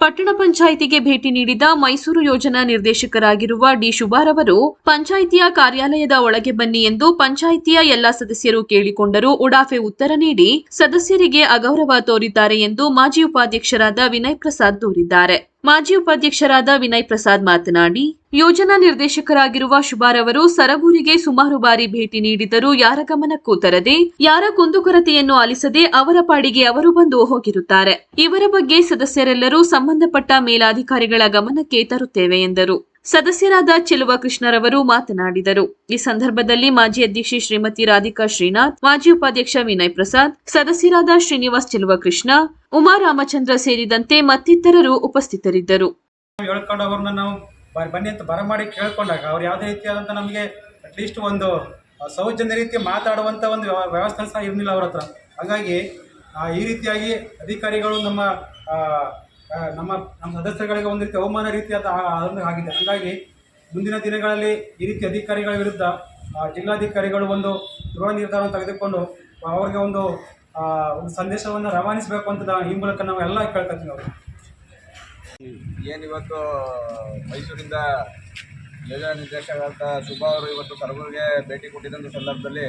ಪಟ್ಟಣ ಪಂಚಾಯಿತಿಗೆ ಭೇಟಿ ನೀಡಿದ ಮೈಸೂರು ಯೋಜನಾ ನಿರ್ದೇಶಕರಾಗಿರುವ ಡಿ ಶುಭಾರವರು ಪಂಚಾಯಿತಿಯ ಕಾರ್ಯಾಲಯದ ಒಳಗೆ ಬನ್ನಿ ಎಂದು ಪಂಚಾಯಿತಿಯ ಎಲ್ಲಾ ಸದಸ್ಯರು ಕೇಳಿಕೊಂಡರೂ. ಉಡಾಫೆ ಉತ್ತರ ನೀಡಿ, ಸದಸ್ಯರಿಗೆ ಅಗೌರವ ತೋರಿದ್ದಾರೆ ಎಂದು ಮಾಜಿ ಉಪಾಧ್ಯಕ್ಷರಾದ ವಿನಯ್ ಪ್ರಸಾದ್ ದೂರಿದ್ದಾರೆ. ಮಾಜಿ ಉಪಾಧ್ಯಕ್ಷರಾದ ವಿನಯ್ ಪ್ರಸಾದ್ ಮಾತನಾಡಿ, ಯೋಜನಾ ನಿರ್ದೇಶಕರಾಗಿರುವ ಶುಭಾರವರು ಸರಗೂರಿಗೆ ಸುಮಾರು ಬಾರಿ ಭೇಟಿ ನೀಡಿದರೂ ಯಾರ ಗಮನಕ್ಕೂ ತರದೆ, ಯಾರ ಕುಂದುಕೊರತೆಯನ್ನು ಆಲಿಸದೆ ಅವರ ಪಾಡಿಗೆ ಅವರು ಬಂದು ಹೋಗಿರುತ್ತಾರೆ. ಇವರ ಬಗ್ಗೆ ಸದಸ್ಯರೆಲ್ಲರೂ ಸಂಬಂಧಪಟ್ಟ ಮೇಲಾಧಿಕಾರಿಗಳ ಗಮನಕ್ಕೆ ತರುತ್ತೇವೆ ಎಂದರು. ಸದಸ್ಯರಾದ ಚೆಲುವ ಕೃಷ್ಣರವರು ಮಾತನಾಡಿದರು. ಈ ಸಂದರ್ಭದಲ್ಲಿ ಮಾಜಿ ಅಧ್ಯಕ್ಷೆ ಶ್ರೀಮತಿ ರಾಧಿಕಾ ಶ್ರೀನಾಥ್, ಮಾಜಿ ಉಪಾಧ್ಯಕ್ಷ ವಿನಯ್ ಪ್ರಸಾದ್, ಸದಸ್ಯರಾದ ಶ್ರೀನಿವಾಸ್ ಚೆಲುವ ಕೃಷ್ಣ ಉಮಾ ರಾಮಚಂದ್ರ ಸೇರಿದಂತೆ ಮತ್ತಿತರರು ಉಪಸ್ಥಿತರಿದ್ದರು. ಬನ್ನಿ ಅಂತ ಬರಮಾಡಿ ಕೇಳ್ಕೊಂಡಾಗ ಅವ್ರು ಯಾವುದೇ ರೀತಿಯಾದಂಥ ನಮಗೆ ಅಟ್ಲೀಸ್ಟ್ ಒಂದು ಸೌಜನ್ಯ ರೀತಿ ಮಾತಾಡುವಂಥ ಒಂದು ವ್ಯವ- ವ್ಯವಸ್ಥೆ ಸಹ ಇರಲಿಲ್ಲ ಅವ್ರ ಹತ್ರ. ಹಾಗಾಗಿ ಈ ರೀತಿಯಾಗಿ ಅಧಿಕಾರಿಗಳು ನಮ್ಮ ನಮ್ಮ ನಮ್ಮ ಸದಸ್ಯಗಳಿಗೆ ಒಂದು ರೀತಿ ಅವಮಾನ ರೀತಿಯಾದ ಅದೊಂದು ಆಗಿದೆ ಹಾಗಾಗಿ ಮುಂದಿನ ದಿನಗಳಲ್ಲಿ ಈ ರೀತಿ ಅಧಿಕಾರಿಗಳ ವಿರುದ್ಧ ಜಿಲ್ಲಾಧಿಕಾರಿಗಳು ಒಂದು ಗೃಹ ನಿರ್ಧಾರವನ್ನು ತೆಗೆದುಕೊಂಡು ಅವ್ರಿಗೆ ಒಂದು ಸಂದೇಶವನ್ನು ರವಾನಿಸಬೇಕು ಅಂತ ಈ ಮೂಲಕ ನಾವು ಎಲ್ಲ ಕೇಳ್ಕೊತೀವಿ ಅವರು ಏನಿವತ್ತು ಮೈಸೂರಿಂದ ಯೋಜನಾ ನಿರ್ದೇಶಕರಾದ ಶುಭಾ ಅವರು ಇವತ್ತು ಕರಗೂರಿಗೆ ಭೇಟಿ ಕೊಟ್ಟಿದ್ದಂಥ ಸಂದರ್ಭದಲ್ಲಿ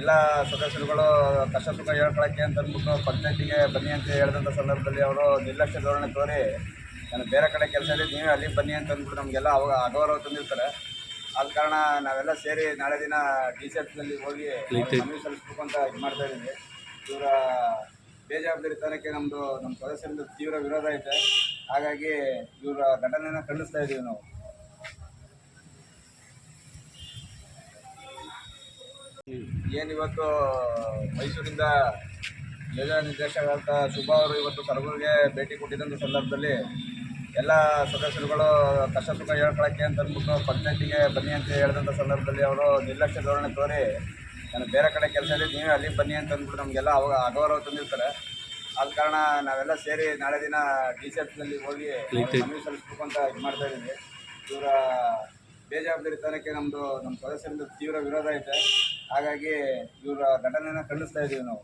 ಎಲ್ಲ ಸದಸ್ಯರುಗಳು ಕಷ್ಟ ಸುಖ ಹೇಳ್ಕೊಳಕ್ಕೆ ಅಂತ ಅಂದ್ಬಿಟ್ಟು ಪಂಚಾಯತಿಗೆ ಬನ್ನಿ ಅಂತ ಹೇಳಿದಂಥ ಸಂದರ್ಭದಲ್ಲಿ ಅವರು ನಿರ್ಲಕ್ಷ್ಯ ಧೋರಣೆ ತೋರಿ ನಾನು ಬೇರೆ ಕಡೆ ಕೆಲಸ ಇದೆ ನೀವೇ ಅಲ್ಲಿಗೆ ಬನ್ನಿ ಅಂತ ಅಂದ್ಬಿಟ್ಟು ನಮಗೆಲ್ಲ ಅವಾಗ ಅಗೌರವ ತಂದಿರ್ತಾರೆ. ಆದ ಕಾರಣ ನಾವೆಲ್ಲ ಸೇರಿ ನಾಳೆ ದಿನ ಡಿ ಸಿ ಎಫ್ನಲ್ಲಿ ಹೋಗಿ ಮನವಿ ಸಲ್ಲಿಸ್ಬೇಕು ಅಂತ ಇದು ಮಾಡ್ತಾ ಇದ್ದೀವಿ. ಇವರ ಬೇಜವಾಬ್ದಾರಿತನಕ್ಕೆ ನಮ್ಮದು ನಮ್ಮ ಸದಸ್ಯರಿಂದ ತೀವ್ರ ವಿರೋಧ ಐತೆ ಹಾಗಾಗಿ ಇವರ ಘಟನೆಯನ್ನು ಖಂಡಿಸ್ತಾ ಇದ್ದೀವಿ ನಾವು. ಏನಿವತ್ತು ಮೈಸೂರಿಂದ ಯೋಜನಾ ನಿರ್ದೇಶಕರಾದ ಸುಬ್ಬಾ ಅವರು ಇವತ್ತು ಕರಗೂರಿಗೆ ಭೇಟಿ ಕೊಟ್ಟಿದ್ದಂಥ ಸಂದರ್ಭದಲ್ಲಿ ಎಲ್ಲ ಸದಸ್ಯರುಗಳು ಕಷ್ಟ ಸುಖ ಹೇಳ್ಕೊಳಕ್ಕೆ ಅಂತ ಅಂದ್ಬಿಟ್ಟು ಪಂಚಾಯತಿಗೆ ಬನ್ನಿ ಅಂತ ಹೇಳಿದಂಥ ಸಂದರ್ಭದಲ್ಲಿ ಅವರು ನಿರ್ಲಕ್ಷ್ಯ ಧೋರಣೆ ತೋರಿ ನಾನು ಬೇರೆ ಕಡೆ ಕೆಲಸ ಇದೆ ನೀವೇ ಅಲ್ಲಿಗೆ ಬನ್ನಿ ಅಂತ ಅಂದ್ಬಿಟ್ಟು ನಮಗೆಲ್ಲ ಅವಾಗ ಅಗೌರವ ತಂದಿರ್ತಾರೆ. ಆದ ಕಾರಣ ನಾವೆಲ್ಲ ಸೇರಿ ನಾಳೆ ದಿನ ಡಿ ಸಿ ಎಫ್ನಲ್ಲಿ ಹೋಗಿ ಮನವಿ ಸಲ್ಲಿಸ್ಬೇಕು ಅಂತ ಇದು ಮಾಡ್ತಾ ಇದ್ದೀವಿ. ಇವರ ಬೇಜವಾಬ್ದಾರಿತನಕ್ಕೆ ನಮ್ಮದು ನಮ್ಮ ಸದಸ್ಯರಿಂದ ತೀವ್ರ ವಿರೋಧ ಐತೆ ಹಾಗಾಗಿ ಇವರ ಘಟನೆಯನ್ನು ಖಂಡಿಸ್ತಾ ಇದ್ದೀವಿ ನಾವು.